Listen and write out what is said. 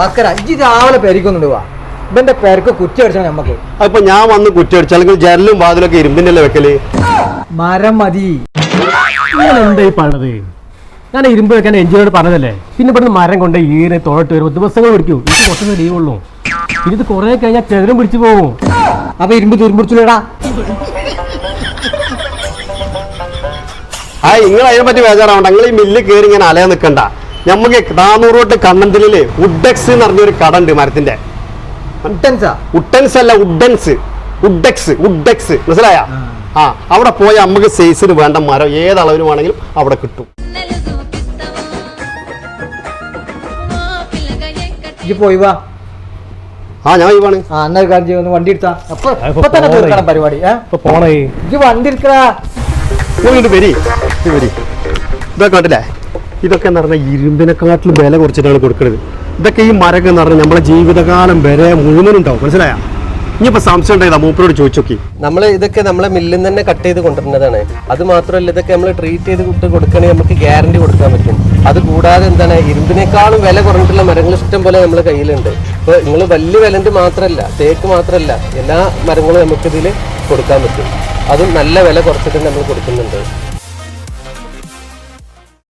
ബക്കര ഇജ്ജ് രാവിലെ പെരക്കൊന്നുണ്ട് വാ. ഇവന്റെ പെരക്ക് കുറ്റി അടിച്ചാൽ നമ്മക്ക് അപ്പൊ ഞാൻ വന്ന് കുറ്റിയടിച്ചു അല്ലെങ്കിൽ ജനലും വാതിലൊക്കെ ഇരുമ്പിന്റെ അല്ലേ വെക്കൽ? മരം മതി. എന്താ ഈ പറഞ്ഞത്? ഞാൻ ഇരുമ്പ് വെക്കാൻ എഞ്ചിനോട് പറഞ്ഞതല്ലേ? പിന്നെ ഇവിടുന്ന് മരം കൊണ്ട് ഈരെ തോട്ട് വരുമ്പോൾ ദിവസങ്ങൾ പിടിക്കും. എനിക്ക് കുറച്ചൊന്നും ലീവ് ഉള്ളൂ. പിന്നെ ഇത് കുറെ കഴിഞ്ഞാൽ ചെതിരും പിടിച്ചു പോകും അപ്പൊ ഇരുമ്പ് തുരുമ്പിടിച്ചില്ലടാ. ആ നിങ്ങൾ അതിനെ പറ്റി ബേജാറാവണ്ട. നിങ്ങൾ ഈ മില്ല് കയറി ഇങ്ങനെ അലയാൻ നിൽക്കണ്ട നമുക്ക് നാനൂറ് തൊട്ട് കണ്ണന്തിലെ ഉഡെക്സ് എന്ന് പറഞ്ഞൊരു കട ഉണ്ട് മരത്തിന്റെ അല്ല ഉഡൻസ് ഉഡെക്സ് ഉഡെക്സ് മനസ്സിലായ? ആ. അവിടെ പോയാൽ നമുക്ക് സൈസിന് വേണ്ട മരം ഏതളവിന് വേണമെങ്കിലും അവിടെ കിട്ടും. പോയി വാ. ആ ഞാൻ ഒഴിവാണ് ആ എന്നാ കാര്യം ചെയ്യുന്നു വണ്ടി എടുത്താ. അപ്പൊ ഇപ്പൊ തന്നെ തീർക്കണം പരിപാടി പോണേ. ഇജ്ജ് വണ്ടി എടുക്കടാ. പോയിട്ട് വരി. വരി. ഇതാ കണ്ടില്ലേ? ഇതൊക്കെ എന്ന് പറഞ്ഞാൽ ഇരുമ്പിനെക്കാട്ടിലും വില കുറച്ചിട്ടാണ് കൊടുക്കുന്നത് ഇതൊക്കെ ഈ മരമൊക്കെ എന്ന് പറഞ്ഞാൽ നമ്മുടെ ജീവിതകാലം വരെ മുഴുവനുണ്ടാവും. മനസ്സിലായ? ഇനിയിപ്പോ സംശയം ഉണ്ടായതാ മൂപ്പരോട് ചോദിച്ചോക്കി. നമ്മൾ ഇതൊക്കെ നമ്മളെ മില്ലിൽ തന്നെ കട്ട് ചെയ്ത് കൊണ്ടുവരുന്നതാണ്. അത് മാത്രമല്ല ഇതൊക്കെ നമ്മൾ ട്രീറ്റ് ചെയ്ത് വിട്ട് കൊടുക്കുകയാണെങ്കിൽ നമുക്ക് ഗ്യാരണ്ടി കൊടുക്കാൻ പറ്റും. അത് കൂടാതെ എന്താണ്? ഇരുമ്പിനേക്കാളും വില കുറഞ്ഞിട്ടുള്ള മരങ്ങൾ ഇഷ്ടം പോലെ നമ്മുടെ കയ്യിലുണ്ട്. ഇപ്പോൾ നിങ്ങൾ വലിയ വിലന്റെ മാത്രമല്ല തേക്ക് മാത്രമല്ല എല്ലാ മരങ്ങളും നമുക്കിതിൽ കൊടുക്കാൻ പറ്റും. അതും നല്ല വില കുറച്ചിട്ട് നമ്മൾ കൊടുക്കുന്നുണ്ട്.